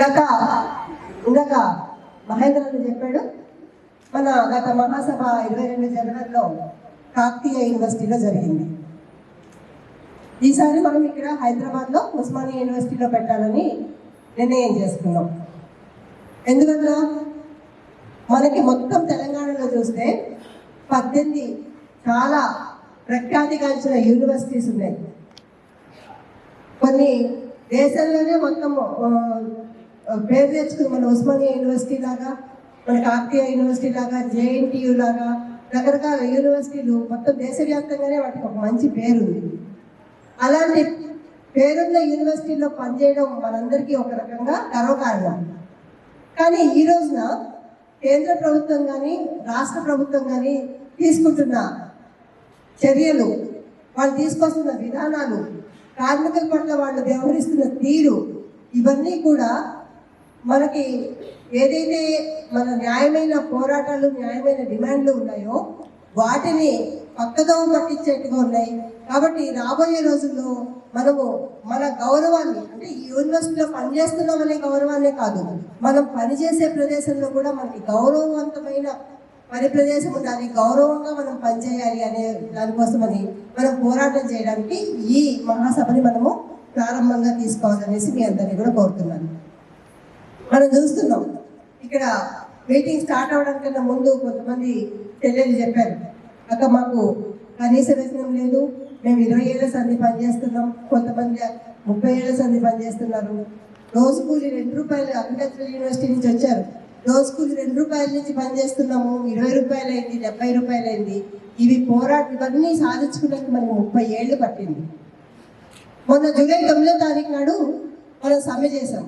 గత ఇందాక మహేంద్ర చెప్పాడు మన గత మహాసభ ఇరవై రెండు జనవరిలో కాకతీయ యూనివర్సిటీలో జరిగింది. ఈసారి మనం ఇక్కడ హైదరాబాద్లో ఉస్మానియా యూనివర్సిటీలో పెట్టాలని నిర్ణయం చేసుకున్నాం. ఎందువల్ల మనకి మొత్తం తెలంగాణలో చూస్తే పద్దెనిమిది చాలా ప్రఖ్యాతిగాంచిన యూనివర్సిటీస్ ఉన్నాయి. కొన్ని దేశంలోనే మొత్తం పేరు తెచ్చుకుని మన ఉస్మానియా యూనివర్సిటీ లాగా మన కాకతీయ యూనివర్సిటీ లాగా జేఎన్టీయు లాగా రకరకాల యూనివర్సిటీలు మొత్తం దేశవ్యాప్తంగానే వాటికి ఒక మంచి పేరు ఉంది అలాంటి పేరున్న యూనివర్సిటీలో పనిచేయడం మనందరికీ ఒక రకంగా గర్వకారణం. కానీ ఈ రోజున కేంద్ర ప్రభుత్వం కానీ రాష్ట్ర ప్రభుత్వం కానీ తీసుకుంటున్న చర్యలు వాళ్ళు తీసుకొస్తున్న విధానాలు కార్మికుల పట్ల వాళ్ళు వ్యవహరిస్తున్న తీరు ఇవన్నీ కూడా మనకి ఏదైతే మన న్యాయమైన పోరాటాలు న్యాయమైన డిమాండ్లు ఉన్నాయో వాటిని పక్కదోవ పట్టించేట్టుగా ఉన్నాయి. కాబట్టి రాబోయే రోజుల్లో మనము మన గౌరవాన్ని అంటే ఈ యూనివర్సిటీలో పనిచేస్తున్నామనే గౌరవాన్నే కాదు మనం పనిచేసే ప్రదేశంలో కూడా మనకి గౌరవవంతమైన పని ప్రదేశం ఉండాలి గౌరవంగా మనం పనిచేయాలి అనే దానికోసమని మనం పోరాటం చేయడానికి ఈ మహాసభని మనము ప్రారంభంగా తీసుకోవాలనేసి మీ అందరినీ కూడా కోరుతున్నాను. మనం చూస్తున్నాం. ఇక్కడ మీటింగ్ స్టార్ట్ అవడానికన్నా ముందు కొంతమంది చెల్లెలు చెప్పారు. అక్క మాకు కనీస వేతనం లేదు. మేము ఇరవై ఏళ్ళ సంధి పనిచేస్తున్నాం. కొంతమంది ముప్పై ఏళ్ళ సంధి పనిచేస్తున్నారు. రోజు కూలి రెండు రూపాయలు అగ్రికల్చరల్ యూనివర్సిటీ నుంచి వచ్చారు. రోజు కూలి రెండు రూపాయల నుంచి పనిచేస్తున్నాము. ఇరవై రూపాయలు అయింది డెబ్బై రూపాయలు అయింది ఇవి పోరాటం ఇవన్నీ సాధించుకోవడానికి మనకు ముప్పై ఏళ్ళు పట్టింది. మొన్న జూలై తొమ్మిదో తారీఖు నాడు మనం సమ్మె చేసాం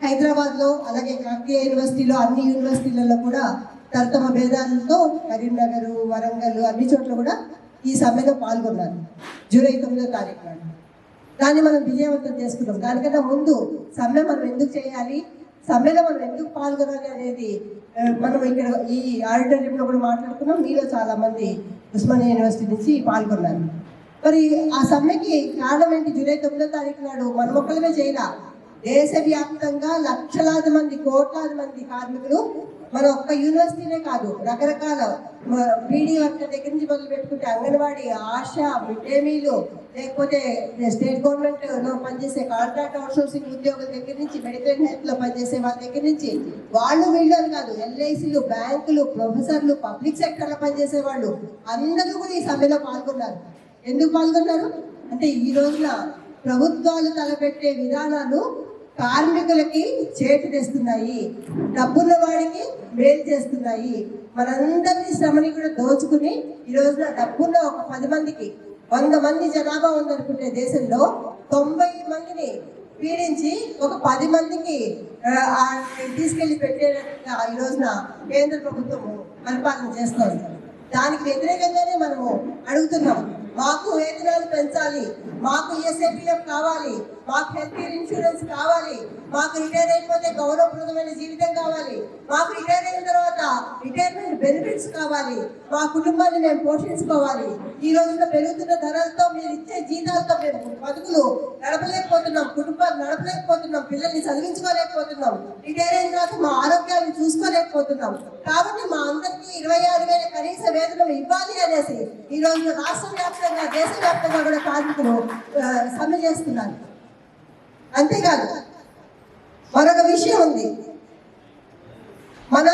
హైదరాబాద్లో అలాగే కాకతీయ యూనివర్సిటీలో అన్ని యూనివర్సిటీలలో కూడా తరతమ భేదాలతో కరీంనగర్ వరంగల్ అన్ని చోట్ల కూడా ఈ సమ్మెలో పాల్గొన్నారు. జూలై తొమ్మిదో తారీఖు నాడు. దాన్ని మనం విజయవంతం చేసుకున్నాం దానికన్నా ముందు సమ్మె మనం ఎందుకు చేయాలి? సమ్మెలో మనం ఎందుకు పాల్గొనాలి అనేది మనం ఇక్కడ ఈ ఆడిటోరియంలో కూడా మాట్లాడుకున్నాం. మీలో చాలా మంది ఉస్మానియా యూనివర్సిటీ నుంచి పాల్గొన్నారు. మరి ఆ సమ్మెకి కారణం ఏంటి? జూలై తొమ్మిదో తారీఖు నాడు మన ఒక్కలమే చేయాల? దేశవ్యాప్తంగా లక్షలాది మంది కోట్లాది మంది కార్మికులు మన ఒక్క యూనివర్సిటీనే కాదు రకరకాల బీడీ వర్కర్ దగ్గర నుంచి మొదలు పెట్టుకుంటే అంగన్వాడీ ఆశ మిడ్ డే మీలు లేకపోతే స్టేట్ గవర్నమెంట్లో పనిచేసే కాంట్రాక్ట్ అవుట్సోర్సింగ్ ఉద్యోగుల దగ్గర నుంచి మెడికల్ హెల్త్లో పనిచేసే వాళ్ళ దగ్గర నుంచి వాళ్ళు వీళ్ళు అని కాదు ఎల్ఐసీలు బ్యాంకులు ప్రొఫెసర్లు పబ్లిక్ సెక్టర్లో పనిచేసే వాళ్ళు అందరూ కూడా ఈ సమ్మెలో పాల్గొన్నారు. ఎందుకు పాల్గొన్నారు? అంటే ఈ రోజున ప్రభుత్వాలు తలపెట్టే విధానాలు కార్మికులకి చేతి తెస్తున్నాయి డబ్బున్న వాడికి మేలు చేస్తున్నాయి. మనందరినీ శ్రమని కూడా దోచుకుని ఈ రోజున డబ్బున్న ఒక పది మందికి వంద మంది జనాభా ఉందనుకుంటే దేశంలో తొంభై మందిని పీడించి ఒక పది మందికి ఆ, తీసుకెళ్ళి పెట్టేటట్టుగా ఈ రోజున కేంద్ర ప్రభుత్వం పరిపాలన చేస్తోంది. దానికి వ్యతిరేకంగానే మనము అడుగుతున్నాం మాకు వేతనాలు పెంచాలి మాకు ఈఎస్ఐపిఎఫ్ కావాలి మాకు హెల్త్ కేర్ ఇన్సూరెన్స్ కావాలి. మాకు రిటైర్ అయిపోతే గౌరవప్రదమైన జీవితం కావాలి. మాకు రిటైర్ అయిన తర్వాత రిటైర్మెంట్ బెనిఫిట్స్ కావాలి. మా కుటుంబాన్ని మేము పోషించుకోవాలి. ఈ రోజున పెరుగుతున్న ధరలతో మీరు ఇచ్చే జీతాలతో మేము బతుకులు నడపలేకపోతున్నాం. కుటుంబాన్ని నడపలేకపోతున్నాం. పిల్లల్ని చదివించుకోలేకపోతున్నాం. రిటైర్ అయిన తర్వాత మా ఆరోగ్యాన్ని చూసుకోలేకపోతున్నాం. కాబట్టి మా అందరికీ ఇరవై ఆరు వేల కనీస వేతనం ఇవ్వాలి అనేసి ఈ రోజు రాష్ట్ర వ్యాప్తంగా దేశ వ్యాప్తంగా కూడా కార్మికులు సమ్మె చేస్తున్నారు. అంతేకాదు మరొక విషయం ఉంది. మన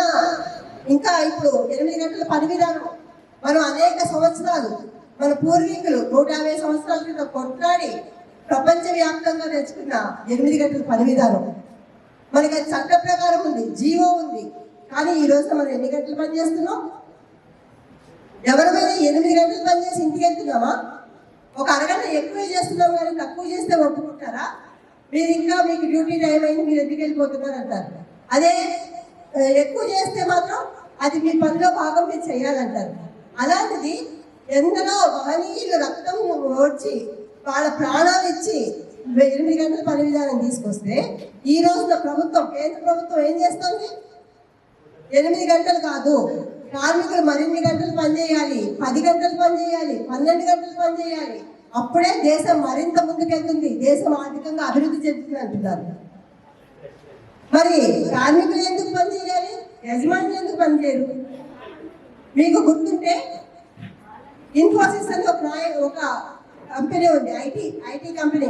ఇంకా ఇప్పుడు ఎనిమిది గంటల పని విధానం మనం అనేక సంవత్సరాలు మన పూర్వీకులు నూట యాభై సంవత్సరాల క్రితం కొట్లాడి ప్రపంచ వ్యాప్తంగా తెచ్చుకున్న ఎనిమిది గంటల పని విధానం. మనకి అది చట్ట ప్రకారం ఉంది జీవో ఉంది. కానీ ఈ రోజు మనం ఎన్ని గంటలు పని చేస్తున్నాం? ఎవరిమైనా ఎనిమిది గంటలు పని చేసి ఇంటికి వెళ్తున్నామా? ఒక అరగంట ఎక్కువ చేస్తున్నాం కానీ తక్కువ చేస్తే ఒప్పుకుంటారా మీరు ఇంకా మీకు డ్యూటీ టైం అయింది మీరు ఎందుకు వెళ్ళిపోతున్నారు అంటారు. అదే ఎక్కువ చేస్తే మాత్రం అది మీ పనిలో భాగం మీరు చేయాలంటారు. అలాంటిది ఎందరో మహనీయులు రక్తం ఓడ్చి వాళ్ళ ప్రాణాలు ఇచ్చి ఎనిమిది గంటల పని విధానం తీసుకొస్తే ఈ రోజున ప్రభుత్వం కేంద్ర ప్రభుత్వం ఏం చేస్తుంది? ఎనిమిది గంటలు కాదు కార్మికులు మరిన్ని గంటలు పనిచేయాలి పది గంటలు పనిచేయాలి పన్నెండు గంటలు పనిచేయాలి అప్పుడే దేశం మరింత ముందుకెళ్తుంది. దేశం ఆర్థికంగా అభివృద్ధి చెందుతుంది అంటున్నారు. మరి కార్మికులు ఎందుకు పనిచేయాలి? యజమానులు ఎందుకు పనిచేయరు? మీకు గుర్తుంటే ఇన్ఫోసిస్ అని ఒక నాయ- ఒక కంపెనీ ఉంది. IT IT company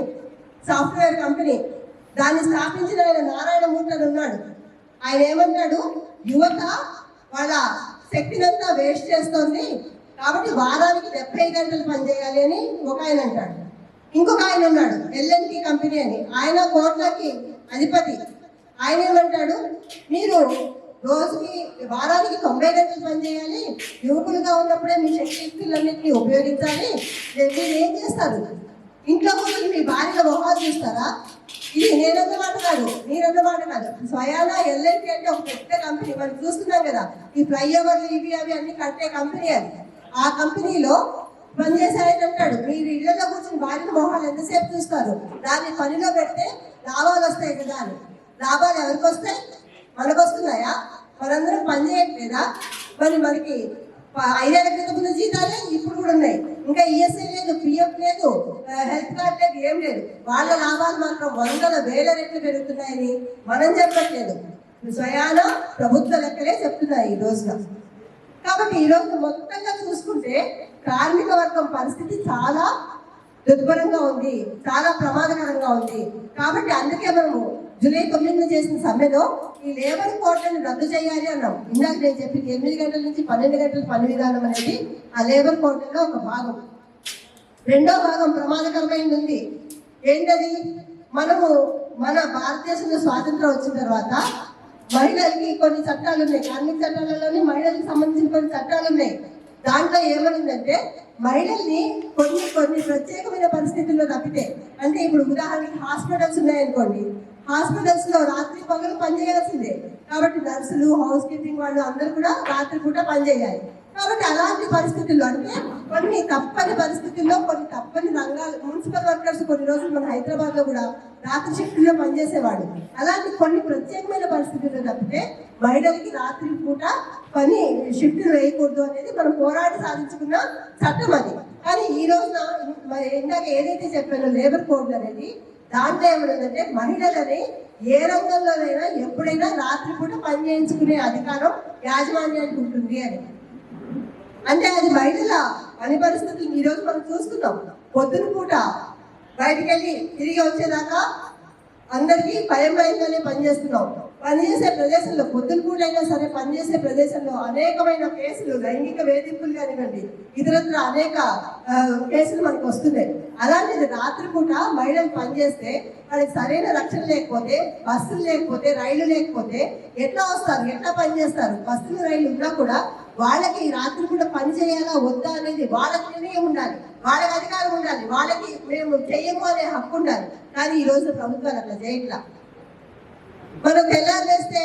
software company దాన్ని స్థాపించిన ఆయన నారాయణ మూర్తి ఉన్నాడు. ఆయన ఏమన్నాడు? యువత వాళ్ళ శక్తినంతా వేస్ట్ చేస్తోంది. కాబట్టి వారానికి డెబ్బై గంటలు పనిచేయాలి అని ఒక ఆయన అంటాడు. ఇంకొక ఆయన ఉన్నాడు ఎల్ఎన్టీ కంపెనీ అని. ఆయన కోట్లకి అధిపతి. ఆయన ఏమంటాడు? మీరు రోజుకి వారానికి తొంభై గంటలు పనిచేయాలి యువకులుగా ఉన్నప్పుడే మీ శక్తులన్నింటినీ ఉపయోగించాలి. మీరు ఏం చేస్తారు? ఇంట్లో కూర్చొని మీ భార్య మొహాలు చూస్తారా? ఇది నేనన్న మాట కాదు మీరన్న మాట కాదు. స్వయాన ఎల్ఎన్టీ అంటే ఒక పెద్ద కంపెనీ. మనం చూస్తున్నాం కదా ఈ ఫ్లైఓవర్లు ఇవి అవి అన్ని కట్టే కంపెనీ అది. ఆ కంపెనీలో పనిచేశారని అంటాడు మీరు ఇళ్ళలో కూర్చొని భార్య మొహాలు ఎంతసేపు చూస్తారు? దాన్ని పనిలో పెడితే లాభాలు వస్తాయి కదా అని. లాభాలు ఎవరికి వస్తాయి? మనకు వస్తున్నాయా మనందరం పని చేయట్లేదా? మరి మనకి ప- ఐదేళ్ళ క్రితం ఉన్న జీతాలే ఇప్పుడు కూడా ఉన్నాయి. ఇంకా ఈఎస్ఐ లేదు పిఎఫ్ లేదు హెల్త్ కార్డ్ లేదు ఏం లేదు. వాళ్ళ లాభాలు మాత్రం వందల వేల రెట్లు పెరుగుతున్నాయని మనం చెప్పట్లేదు. స్వయాన ప్రభుత్వ లెక్కలే చెప్తున్నాయి ఈ రోజున. కాబట్టి ఈ రోజు మొత్తంగా చూసుకుంటే కార్మిక వర్గం పరిస్థితి చాలా దుర్భరంగా ఉంది చాలా ప్రమాదకరంగా ఉంది. కాబట్టి అందుకే మనము జూలై తొమ్మిదిన చేసిన సమ్మెలో ఈ లేబర్ కోడ్లను రద్దు చేయాలి అన్నాం. ఇందాక నేను చెప్పింది ఎనిమిది గంటల నుంచి పన్నెండు గంటల పని విధానం అనేది ఆ లేబర్ కోడ్లలో ఒక భాగం. రెండో భాగం ప్రమాదకరమైనది ఉంది ఏంటది? మనము మన భారతదేశంలో స్వాతంత్రం వచ్చిన తర్వాత మహిళలకి కొన్ని చట్టాలు ఉన్నాయి. కార్మిక చట్టాలలోని మహిళలకు సంబంధించిన కొన్ని చట్టాలు ఉన్నాయి. దాంట్లో ఏమనుందంటే మహిళల్ని కొన్ని కొన్ని ప్రత్యేకమైన పరిస్థితుల్లో తప్పితే అంటే ఇప్పుడు ఉదాహరణకి హాస్పిటల్స్ ఉన్నాయనుకోండి. హాస్పిటల్స్లో రాత్రి పగలు పనిచేయాల్సిందే కాబట్టి నర్సులు హౌస్ కీపింగ్ వాళ్ళు అందరూ కూడా రాత్రి పూట పనిచేయాలి కాబట్టి అలాంటి పరిస్థితుల్లో అంటే కొన్ని తప్పని పరిస్థితుల్లో కొన్ని తప్పని రంగాలు మున్సిపల్ వర్కర్స్ కొన్ని రోజులు మన హైదరాబాద్లో కూడా రాత్రి షిఫ్ట్లో పనిచేసేవాడు అలాంటి కొన్ని ప్రత్యేకమైన పరిస్థితుల్లో తప్పితే మహిళలకి రాత్రి పూట పని షిఫ్ట్లు వేయకూడదు అనేది మనం పోరాడి సాధించుకున్న చట్టం అది. కానీ ఈ రోజున ఇందాక ఏదైతే చెప్పానో లేబర్ కోడ్ అనేది దాంట్లో ఏమన్నదంటే మహిళలని ఏ రంగంలోనైనా ఎప్పుడైనా రాత్రిపూట పని చేయించుకునే అధికారం యాజమాన్యానికి ఉంటుంది అని. అంటే అది మహిళల పని పరిస్థితులు ఈరోజు మనం చూస్తున్నాం. పొద్దున పూట బయటికి వెళ్ళి తిరిగి వచ్చేదాకా అందరికీ భయం భయంగానే పనిచేస్తున్నాం పనిచేసే ప్రదేశంలో పొద్దున పూట అయినా సరే పనిచేసే ప్రదేశంలో అనేకమైన కేసులు లైంగిక వేధింపులు కానివ్వండి ఇతరత్ర అనేక కేసులు మనకు వస్తున్నాయి. అలాంటిది రాత్రిపూట మహిళలు పనిచేస్తే వాళ్ళకి సరైన రక్షణ లేకపోతే బస్సులు లేకపోతే రైలు లేకపోతే ఎట్లా వస్తారు? ఎట్లా పనిచేస్తారు? బస్సులు రైలు ఉన్నా కూడా వాళ్ళకి రాత్రి కూడా పని చేయాలా వద్దా అనేది వాళ్ళకి నిర్ణయం ఉండాలి. వాళ్ళకి అధికారం ఉండాలి. వాళ్ళకి మేము చెయ్యము అనే హక్కు ఉండాలి. కానీ ఈ రోజు ప్రభుత్వాలు అట్లా చేయట్లా. మనం తెల్లారేస్తే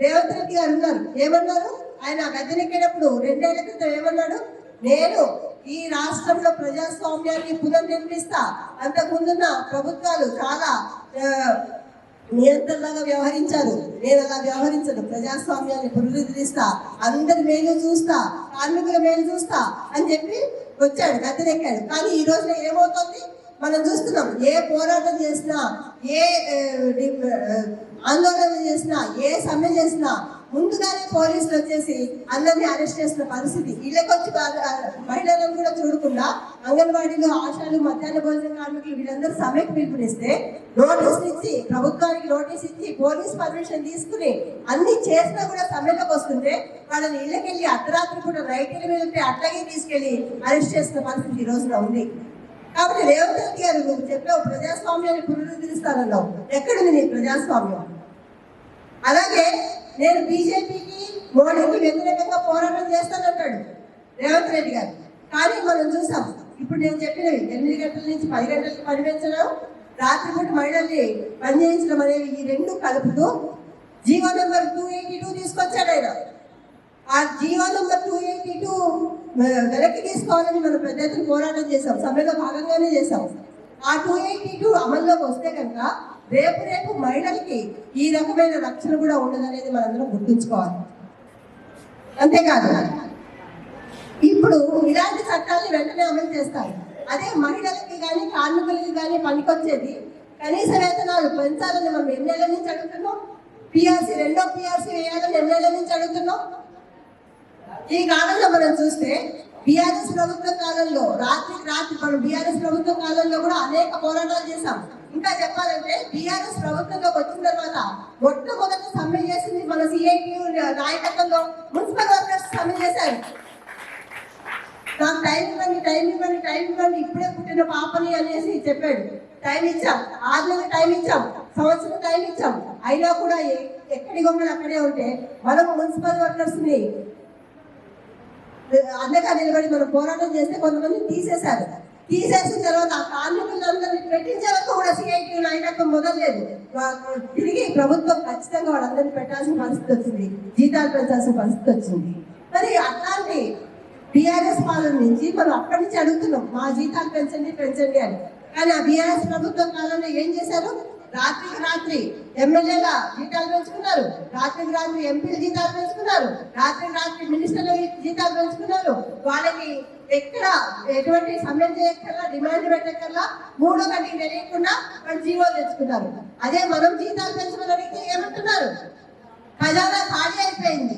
రేవంత్ రెడ్డి గారు ఉన్నారు. ఏమన్నారు? ఆయన గద్దెనెక్కేటప్పుడు రెండేళ్ళ క్రితం ఏమన్నాడు? నేను ఈ రాష్ట్రంలో ప్రజాస్వామ్యాన్ని పునర్నిర్మిస్తా. అంతకుముందున్న ప్రభుత్వాలు చాలా నియంత్రణలాగా వ్యవహరించారు. నేను అలా వ్యవహరించను. ప్రజాస్వామ్యాన్ని పునరుద్ధరిస్తా. అందరి మేలు చూస్తా. కార్మికుల మేలు చూస్తా అని చెప్పి వచ్చాడు గద్దెనెక్కాడు. కానీ ఈ రోజున ఏమవుతుంది? మనం చూస్తున్నాం ఏ పోరాటం చేసినా ఏ ఆందోళన చేసినా ఏ సమ్మె చేసినా ముందుగానే పోలీసులు వచ్చేసి అందరినీ అరెస్ట్ చేసిన పరిస్థితి. వీళ్ళకి వచ్చి మహిళలను కూడా చూడకుండా అంగన్వాడీలు ఆశాలు మధ్యాహ్న భోజన కార్మికులు వీళ్ళందరూ సమ్మెకు పిలుపునిస్తే నోటీస్ ఇచ్చి ప్రభుత్వానికి నోటీస్ ఇచ్చి పోలీస్ పర్మిషన్ తీసుకుని అన్ని చేసినా కూడా సమ్మెలోకి వస్తుంటే వాళ్ళని ఇళ్ళకెళ్ళి అర్ధరాత్రి కూడా రైతుల మీద ఉంటే అట్లాగే తీసుకెళ్ళి అరెస్ట్ చేసిన పరిస్థితి ఈ రోజున ఉంది. కాబట్టి రేవంత్ రెడ్డి గారు నువ్వు చెప్పావు ప్రజాస్వామ్యాన్ని పునరుద్ధరిస్తానన్నావు. ఎక్కడుంది నీ ప్రజాస్వామ్యం? అలాగే నేను బీజేపీకి మోడీకి వ్యతిరేకంగా పోరాటం చేస్తానంటాడు రేవంత్ రెడ్డి గారు. కానీ మనం చూసాం ఇప్పుడు నేను చెప్పినవి ఎనిమిది గంటల నుంచి పది గంటలకు పనిపించడం రాత్రిపూట మహిళల్ని పనిచేయించడం అనేవి ఈ రెండు కలుపుతూ GO number two eighty two తీసుకొచ్చాడు ఆయన. ఆ GO number two eighty two వెనక్కి తీసుకోవాలని మనం పెద్ద ఎత్తున పోరాటం చేసాం సమ్మెలో భాగంగానే చేసాం ఆ టూ ఎయిటీ టూ అమల్లోకి వస్తే కనుక రేపు రేపు మహిళలకి ఈ రకమైన రక్షణ కూడా ఉండదనేది మనందరం గుర్తుంచుకోవాలి. అంతేకాదు ఇప్పుడు ఇలాంటి చట్టాన్ని వెంటనే అమలు చేస్తారు. అదే మహిళలకి కానీ కార్మికులకి కానీ పనికొచ్చేది. కనీస వేతనాలు పెంచాలని మనం ఎన్నేళ్ళ నుంచి అడుగుతున్నాం. పిఆర్సీ రెండో పిఆర్సీ వేయాలని ఎన్నేళ్ళ నుంచి అడుగుతున్నాం. ఈ కాలంలో మనం చూస్తే బీఆర్ఎస్ ప్రభుత్వ కాలంలో రాత్రికి రాత్రి మనం బీఆర్ఎస్ ప్రభుత్వ కాలంలో కూడా అనేక పోరాటాలు చేశాం. ఇంకా చెప్పాలంటే బీఆర్ఎస్ ప్రభుత్వంలోకి వచ్చిన తర్వాత మొట్టమొదటి సమ్మె చేసింది మన సిఐటి నాయకత్వంలో మున్సిపల్ వర్కర్స్ సమ్మె చేశారు. నాకు టైం ఇవ్వండి టైం ఇవ్వండి టైం ఇవ్వండి. ఇప్పుడే పుట్టిన పాపని అనేసి చెప్పాడు. టైం ఇచ్చాం ఆరు నెలలు టైం ఇచ్చాం సంవత్సరం టైం ఇచ్చాం. అయినా కూడా ఎక్కడి గొంగలు అక్కడే ఉంటే మనం మున్సిపల్ వర్కర్స్ని అండగా నిలబడి మనం పోరాటం చేస్తే కొంతమంది తీసేశారు. తీసేసిన తర్వాత ఆ కార్మికులందరినీ పెట్టించే వరకు కూడా సిఐటి నాయకత్వం మొదలలేదు. తిరిగి ప్రభుత్వం ఖచ్చితంగా వాళ్ళందరినీ పెట్టాల్సిన పరిస్థితి వచ్చింది. జీతాలు పెంచాల్సిన పరిస్థితి వచ్చింది. మరి అట్లాంటి బీఆర్ఎస్ పాలన నుంచి మనం అక్కడి నుంచి అడుగుతున్నాం మా జీతాలు పెంచండి పెంచండి అని. కానీ ఆ బీఆర్ఎస్ ప్రభుత్వం కాలంలో ఏం చేశారు? రాత్రికి రాత్రి ఎమ్మెల్యేగా జీతాలు పెంచుకున్నారు. రాత్రికి రాత్రి ఎంపీల జీతాలు పెంచుకున్నారు. రాత్రికి రాత్రి మినిస్టర్ల జీతాలు పెంచుకున్నారు. వాళ్ళకి ఎక్కడ ఎటువంటి సమయం చేయక్కర్లా డిమాండ్ పెట్టక్కర్లా మూడో గంటకి తెలియకుండా వాళ్ళు జీవోలు తెచ్చుకున్నారు. అదే మనం జీతాలు పెంచమని అడిగితే ఏమంటున్నారు? ఖజానా ఖాళీ అయిపోయింది.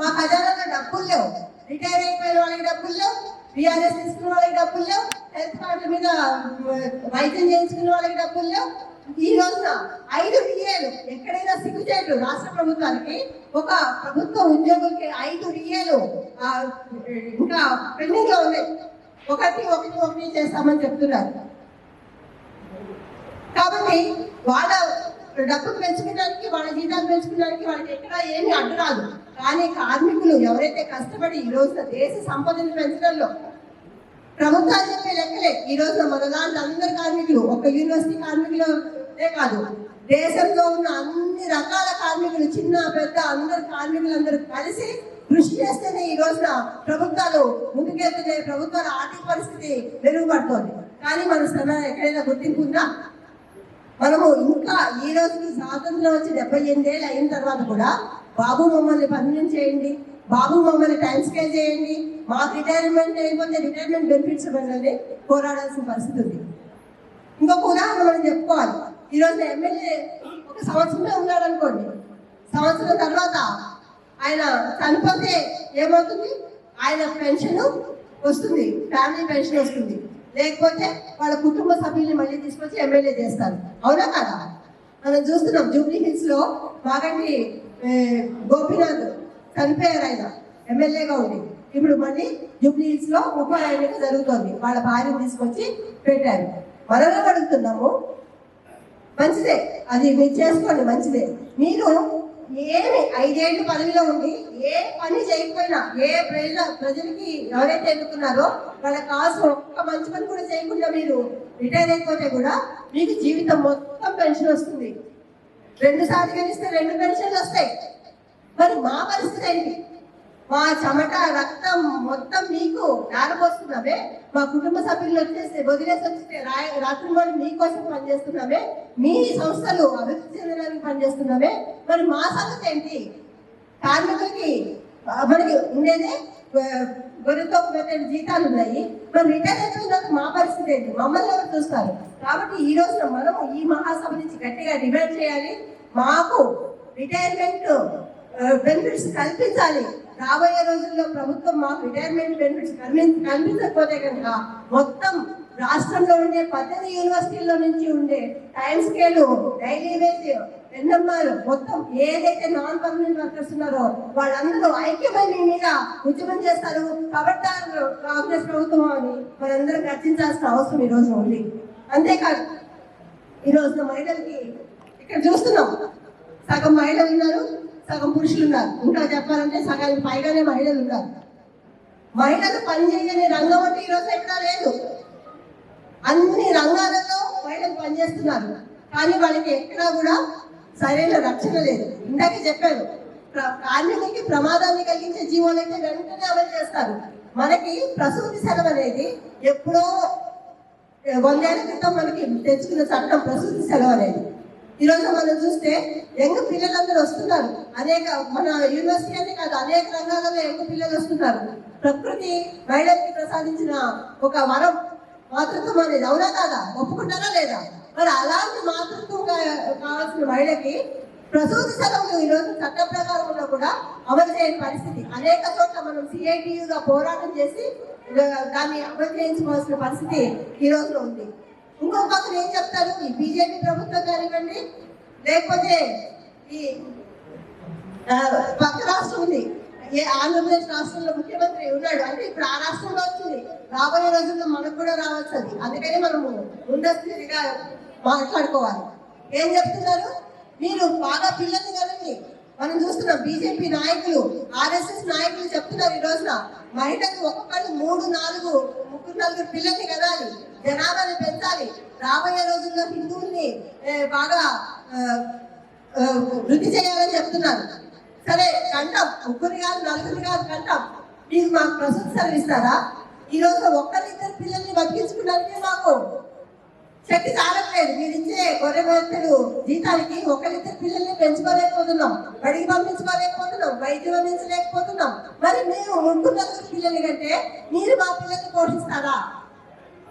మా ఖజానాలో డబ్బులు లేవు. రిటైర్ అయిపోయిన వాళ్ళకి డబ్బులు లేవు. బీఆర్ఎస్ తీసుకున్న వాళ్ళకి డబ్బులు లేవు. హెల్త్ కార్డు మీద వైద్యం చేయించుకున్న వాళ్ళకి డబ్బులు లేవు. ఈ రోజున ఐదు రియలు ఎక్కడైనా సిగ్గుచేటు రాష్ట్ర ప్రభుత్వానికి ఒక ప్రభుత్వ ఉద్యోగులకి ఐదు రియలు ఇంకా పెండింగ్లో ఉన్నాయి. ఒకటి ఒకటి ఒకటి చేస్తామని చెప్తున్నారు. కాబట్టి వాళ్ళ డబ్బులు పెంచుకోవడానికి వాళ్ళ జీతాలు పెంచుకోవడానికి వాళ్ళకి ఎక్కడ ఏమీ అడ్డు రాదు. కానీ కార్మికులు ఎవరైతే కష్టపడి ఈ రోజున దేశ సంపదను పెంచడంలో ప్రభుత్వాలు చెప్పే లెక్కలే. ఈ రోజున మన లాంటి అందరు కార్మికులు ఒక యూనివర్సిటీ కార్మికులే కాదు దేశంలో ఉన్న అన్ని రకాల కార్మికులు చిన్న పెద్ద అందరు కార్మికులు అందరూ కలిసి కృషి చేస్తేనే ఈ రోజున ప్రభుత్వాలు ముందుకెళ్తున్నాయి ప్రభుత్వాల ఆర్థిక పరిస్థితి మెరుగుపడుతోంది. కానీ మన శ్రమ ఎక్కడైనా గుర్తింపు ఉందా? మనము ఇంకా ఈ రోజుకి స్వాతంత్రం వచ్చి డెబ్బై ఎనిమిదేళ్ళు అయిన తర్వాత కూడా బాబు మమ్మల్ని పని చేయండి బాబు మమ్మల్ని టైం స్కేల్ చేయండి. మాకు రిటైర్మెంట్ అయిపోతే రిటైర్మెంట్ బెనిఫిట్స్ ఇవ్వండి పోరాడాల్సిన పరిస్థితి ఉంది. ఇంకొక ఉదాహరణ మనం చెప్పుకోవాలి. ఈ రోజు ఎమ్మెల్యే ఒక సంవత్సరమే ఉన్నాడు అనుకోండి. సంవత్సరం తర్వాత ఆయన చనిపోతే ఏమవుతుంది? ఆయన పెన్షన్ వస్తుంది. ఫ్యామిలీ పెన్షన్ వస్తుంది. లేకపోతే వాళ్ళ కుటుంబ సభ్యుల్ని మళ్ళీ తీసుకొచ్చి ఎమ్మెల్యే చేస్తారు. అవునా కదా? మనం చూస్తున్నాం జూబ్లీ హిల్స్లో మాగంటి గోపీనాథ్ చనిపోయారు ఆయన ఎమ్మెల్యేగా ఉండి. ఇప్పుడు మళ్ళీ జూబ్లీ లో ఉప ఎన్నిక జరుగుతోంది. వాళ్ళ భార్యను తీసుకొచ్చి పెట్టారు. మనమే అడుగుతున్నాము. మంచిదే. అది మీరు చేసుకోండి మంచిదే. మీరు ఏమి ఐదేళ్ళు పదవిలో ఉండి ఏ పని చేయకపోయినా ఏ ప్రజల ప్రజలకి ఎవరైతే ఎన్నుకున్నారో వాళ్ళ కాసు ఒక్క మంచి పని కూడా చేయకుండా మీరు రిటైర్ అయిపోతే కూడా మీకు జీవితం మొత్తం పెన్షన్ వస్తుంది. రెండు సార్లు గెలిస్తే రెండు పెన్షన్లు వస్తాయి. మరి మా పరిస్థితి ఏంటి? మా చెమట రక్తం మొత్తం మీకు నారపోస్తున్నామే మా కుటుంబ సభ్యులు వచ్చేసి వదిలేసి వచ్చితే రా- రాత్రి మనం మీకోసం పనిచేస్తున్నామే మీ సంస్థలు అభివృద్ధి చెందడానికి పనిచేస్తున్నామే మరి మా సంగతి ఏంటి? కార్మికులకి మనకి ఉండేదే గొర్రెతో పెట్టిన జీతాలు ఉన్నాయి. మరి రిటైర్ అయిపోయినాక మా పరిస్థితి ఏంటి? మమ్మల్ని ఎవరు చూస్తారు? కాబట్టి ఈ రోజున మనము ఈ మహాసభ నుంచి గట్టిగా డిమాండ్ చేయాలి. మాకు రిటైర్మెంట్ బెనిఫిట్స్ కల్పించాలి. రాబోయే రోజుల్లో ప్రభుత్వం మాకు రిటైర్మెంట్ బెనిఫిట్స్ కల్పించకపోతే కనుక మొత్తం రాష్ట్రంలో ఉండే పద్దెనిమిది యూనివర్సిటీల్లో నుంచి ఉండే time scale daily wage NMR మొత్తం ఏదైతే నాన్ పర్మనెంట్ వర్కర్స్ ఉన్నారో వాళ్ళందరూ ఐక్యమైన మీద ఉద్యమం చేస్తారు. కాబట్టి కాంగ్రెస్ ప్రభుత్వం అని మనందరం గర్తించాల్సిన అవసరం ఈరోజు ఉంది. అంతేకాదు ఈరోజు మహిళలకి ఇక్కడ చూస్తున్నాం. సగం మహిళలు ఉన్నారు. సగం పురుషులు ఉన్నారు. ఇంకా చెప్పాలంటే సగానికి పైగానే మహిళలు ఉన్నారు. మహిళలు పనిచేయని రంగం అంటే ఈరోజు ఎక్కడా లేదు. అన్ని రంగాలలో మహిళలు పనిచేస్తున్నారు కానీ వాళ్ళకి ఎక్కడా కూడా సరైన రక్షణ లేదు. ఇందాక చెప్పాను కార్మికులకి ప్రమాదాన్ని కలిగించే జీవోలు అయితే వెంటనే అమలు చేస్తారు. మనకి ప్రసూతి సెలవు అనేది ఎప్పుడో వందేళ్ళ క్రితం మనకి తెచ్చుకున్న చట్టం ప్రసూతి సెలవు అనేది. ఈ రోజు మనం చూస్తే యంగ్ పిల్లలందరూ వస్తున్నారు. అనేక మన యూనివర్సిటీ అనే కాదు అనేక రంగాలలో యంగ్ పిల్లలు వస్తున్నారు. ప్రకృతి మహిళలకి ప్రసాదించిన ఒక వరం మాతృత్వం అనేది అవునా కాదా? ఒప్పుకుంటారా లేదా? మరి అలాంటి మాతృత్వం కావాల్సిన మహిళకి ప్రసూతి సెలవులు ఈ రోజు చట్ట ఉన్నా కూడా అమలు చేయని పరిస్థితి. అనేక చోట్ల మనం సిఐటియుగా పోరాటం చేసి దాన్ని అమలు చేయించుకోవాల్సిన పరిస్థితి ఈ రోజులో ఉంది. ఇంకొక పక్కన ఏం చెప్తారు? ఈ బీజేపీ ప్రభుత్వం కానివ్వండి లేకపోతే ఈ పక్క రాష్ట్రం ఉంది. ఏ ఆంధ్రప్రదేశ్ రాష్ట్రంలో ముఖ్యమంత్రి ఉన్నాడు. అంటే ఇప్పుడు ఆ రాష్ట్రంలో వచ్చింది. రాబోయే రోజుల్లో మనకు కూడా రావచ్చు అది. అందుకని మనము ముందస్తుగా మాట్లాడుకోవాలి. ఏం చెప్తున్నారు? మీరు బాగా పిల్లల్ని కదండి. మనం చూస్తున్నాం బీజేపీ నాయకులు ఆర్ఎస్ఎస్ నాయకులు చెప్తున్నారు ఈ రోజున మహిళలు ఒక్కొక్కళ్ళు మూడు నాలుగు ముగ్గురు నలుగురు పిల్లల్ని కదాలి జనాభాని పెంచాలి. రాబోయే రోజుల్లో హిందువుల్ని బాగా వృద్ధి చేయాలని చెప్తున్నారు. సరే కంటాం ముగ్గురు కాదు నలుగురు కాదు కంటాం మీకు మాకు ప్రశంసలు ఇస్తారా? ఈ రోజు ఒక్కరిద్దరు పిల్లల్ని బతికించుకోవడానికి మాకు. శక్తి చాలట్లేదు మీరు ఇచ్చే గొర్రె వ్యక్తులు జీతానికి ఒకరిద్దరు పిల్లల్ని పెంచుకోలేకపోతున్నాం. బడికి పంపించుకోలేకపోతున్నాం. వైద్యం అందించలేకపోతున్నాం మరి మేము ముగ్గురు నలుగురు పిల్లల్ని కంటే మీరు మా పిల్లల్ని పోషిస్తారా?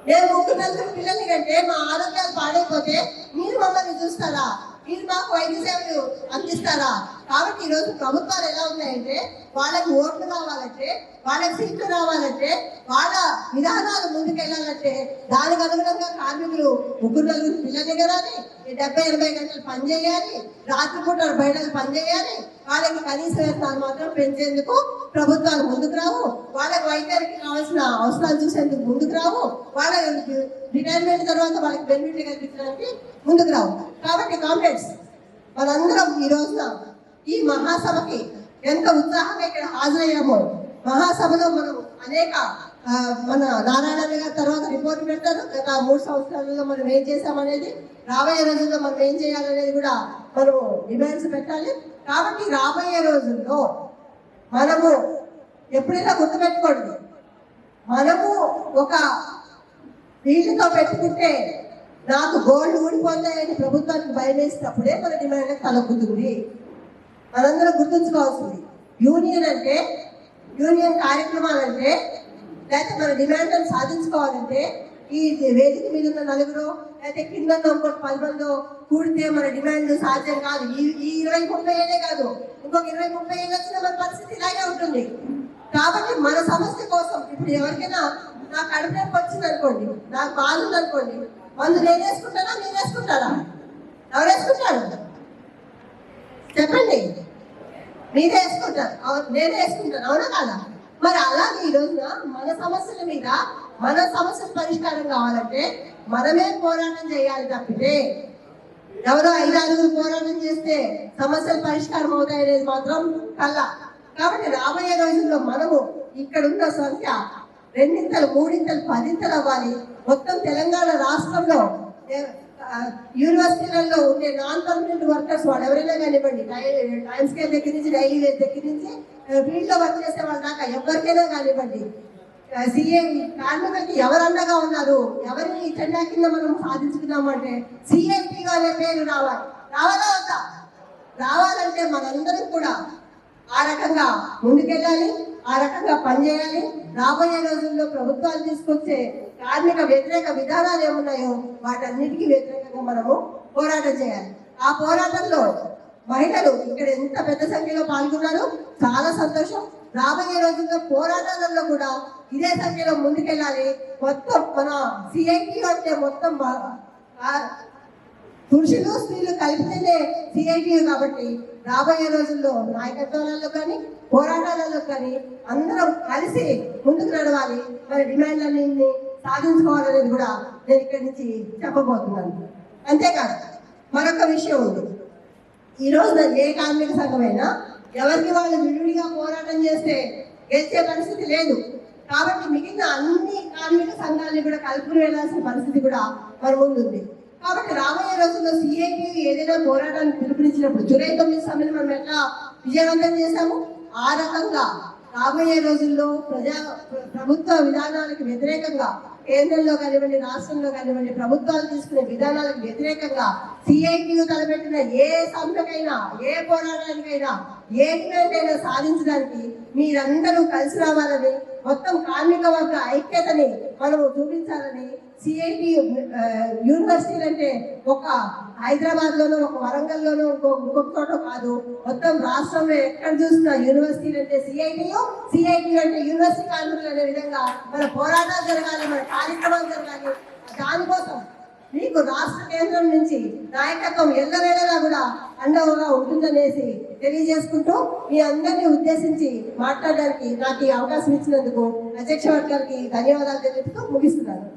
మేము ముగ్గురు నలుగురు పిల్లల్ని కంటే మా ఆరోగ్యాలు పాడైపోతే మీరు మమ్మల్ని చూస్తారా? మీరు మాకు వైద్య సేవలు అందిస్తారా? కాబట్టి ఈ రోజు ప్రభుత్వాలు ఎలా ఉన్నాయంటే వాళ్ళకి ఓట్లు కావాలంటే వాళ్ళకి సీట్లు రావాలంటే వాళ్ళ విధానాలు ముందుకెళ్ళాలంటే దానికి అనుగుణంగా కార్మికులు ముగ్గురు నలుగురు పిల్లల కనాలి డెబ్బై ఎనభై గంటలు పనిచేయాలి రాత్రిపూట బయటకు పనిచేయాలి వాళ్ళకి కనీస వేతనాలు మాత్రం పెంచేందుకు ప్రభుత్వాలు ముందుకు రావు వాళ్ళకి వైద్యానికి కావాల్సిన అవసరాలు చూసేందుకు ముందుకు రావు వాళ్ళ రిటైర్మెంట్ తర్వాత వాళ్ళకి బెనిఫిట్ కల్పించడానికి ముందుకు రావు. కాబట్టి కాంప్లెక్స్ మనందరం ఈ రోజున ఈ మహాసభకి ఎంత ఉత్సాహంగా ఇక్కడ హాజరయ్యామో మహాసభలో మనం అనేక మన నారాయణ గారి తర్వాత రిపోర్ట్ పెడతారు. గత మూడు సంవత్సరాలలో మనం ఏం చేశామనేది రాబోయే రోజుల్లో మనం ఏం చేయాలనేది కూడా మనం డిమాండ్స్ పెట్టాలి. కాబట్టి రాబోయే రోజుల్లో మనము ఎప్పుడైనా గుర్తుపెట్టుకోండి మనము ఒక వీళ్ళతో పెట్టుకుంటే నాకు గోల్డ్ ఊడిపోతాయని ప్రభుత్వానికి భయం వేసినప్పుడే మన డిమాండ్ తలకుతుంది మనందరం గుర్తుంచుకోవాల్సింది. యూనియన్ అంటే యూనియన్ కార్యక్రమాలు అంటే లేకపోతే మన డిమాండ్లను సాధించుకోవాలంటే ఈ వేదిక మీద ఉన్న నలుగురు లేకపోతే కింద ఉన్న ఇంకొక పది మంది కూడితే మన డిమాండ్ సాధ్యం కాదు. ఈ ఈ ఇరవై ముప్పై ఏళ్ళే కాదు. ఇంకొక ఇరవై ముప్పై ఏళ్ళు వచ్చిన మన పరిస్థితి ఇలాగే ఉంటుంది. కాబట్టి మన సమస్య కోసం ఇప్పుడు ఎవరికైనా నా కడుపు నొప్పి వచ్చింది అనుకోండి నాకు బాధ అనుకోండి మందు నేను వేసుకుంటానా మీరు వేసుకుంటారా? ఎవరు వేసుకుంటారు? చెప్పండి. మీరు వేసుకుంటారు. అవును, నేనే వేసుకుంటాను. అవునా కదా? మరి అలాగే ఈ రోజున మన సమస్యల మీద మన సమస్యల పరిష్కారం కావాలంటే మనమే పోరాటం చేయాలి తప్పితే ఎవరో ఐదారుగురు పోరాటం చేస్తే సమస్యలు పరిష్కారం అవుతాయనేది మాత్రం కల్లా కాబట్టి రాబోయే రోజుల్లో మనము ఇక్కడ ఉన్న సంఖ్య రెండింతలు మూడింతలు పదింతలు అవ్వాలి. మొత్తం తెలంగాణ రాష్ట్రంలో. యూనివర్సిటీలలో ఉండే నాన్ పర్మనెంట్ వర్కర్స్ వాళ్ళు ఎవరైనా కానివ్వండి టైం స్కేల్ దగ్గర నుంచి డైలీ వేజ్ దగ్గర నుంచి ఫీల్డ్లో వర్క్ చేసే వాళ్ళ దాకా ఎవరికైనా కానివ్వండి సిఏ కార్మికులకి ఎవరు అండగా ఉన్నారు ఎవరిని జెండా కింద మనం సాధించుకున్నామంటే సిఏపీగా అనే పేరు రావాలి. రావాలా వద్దా? రావాలంటే మనందరం కూడా ఆ రకంగా ముందుకెళ్ళాలి ఆ రకంగా పనిచేయాలి రాబోయే రోజుల్లో ప్రభుత్వాలు తీసుకొచ్చే కార్మిక వ్యతిరేక విధానాలు ఏమున్నాయో వాటన్నిటికీ వ్యతిరేకంగా మనము పోరాటం చేయాలి. ఆ పోరాటంలో మహిళలు ఇక్కడ ఎంత పెద్ద సంఖ్యలో పాల్గొన్నారు చాలా సంతోషం. రాబోయే రోజుల్లో పోరాటాలలో కూడా ఇదే సంఖ్యలో ముందుకెళ్ళాలి. మొత్తం మన సిఐటి అంటే మొత్తం పురుషులు స్త్రీలు కలిపితేనే సిఐటి కాబట్టి రాబోయే రోజుల్లో నాయకత్వాలలో కానీ పోరాటాలలో కానీ అందరం కలిసి ముందుకు నడవాలి. మన డిమాండ్లన్నింటినీ సాధించుకోవాలనేది కూడా నేను ఇక్కడి నుంచి చెప్పబోతున్నాను. అంతేకాదు మరొక విషయం ఉంది. ఈ రోజున ఏ కార్మిక సంఘమైనా ఎవరికి వాళ్ళు విడివిడిగా పోరాటం చేస్తే గెలిచే పరిస్థితి లేదు. కాబట్టి మిగిలిన అన్ని కార్మిక సంఘాలని కూడా కలుపుకుని వెళ్ళాల్సిన పరిస్థితి కూడా మరి ముందు కాబట్టి రాబోయే రోజుల్లో సిఐటి ఏదైనా పోరాటానికి పిలుపునిచ్చినప్పుడు జూలై తొమ్మిది సమయంలో మనం ఎట్లా విజయవంతం చేశాము ఆ రకంగా రాబోయే రోజుల్లో ప్రజా ప్రభుత్వ విధానాలకు వ్యతిరేకంగా కేంద్రంలో కానివ్వండి రాష్ట్రంలో కానివ్వండి ప్రభుత్వాలు తీసుకునే విధానాలకు వ్యతిరేకంగా సిఐటియు తలపెట్టిన ఏ సమ్మెకైనా ఏ పోరాటానికైనా ఏ డిమాండ్ అయినా సాధించడానికి మీరందరూ కలిసి రావాలని మొత్తం కార్మిక వర్గ ఐక్యతని మనము చూపించాలని సిఐటి యూనివర్సిటీలు అంటే ఒక హైదరాబాద్ లోనో ఒక వరంగల్ లోనో ఇంకో ఇంకొక చోట కాదు. మొత్తం రాష్ట్రంలో ఎక్కడ చూసినా యూనివర్సిటీలు అంటే సిఐటియు సిఐటి అంటే యూనివర్సిటీ కార్మికులు అనే విధంగా మన పోరాటాలు జరగాలి మన కార్యక్రమాలు జరగాలి. దానికోసం మీకు రాష్ట్ర కేంద్రం నుంచి నాయకత్వం ఎల్లవేళలా కూడా అండవుగా ఉంటుందనేసి తెలియజేసుకుంటూ మీ అందరినీ ఉద్దేశించి మాట్లాడడానికి నాకు ఈ అవకాశం ఇచ్చినందుకు అధ్యక్ష వర్గానికి ధన్యవాదాలు తెలుపుతూ ముగిస్తున్నాను.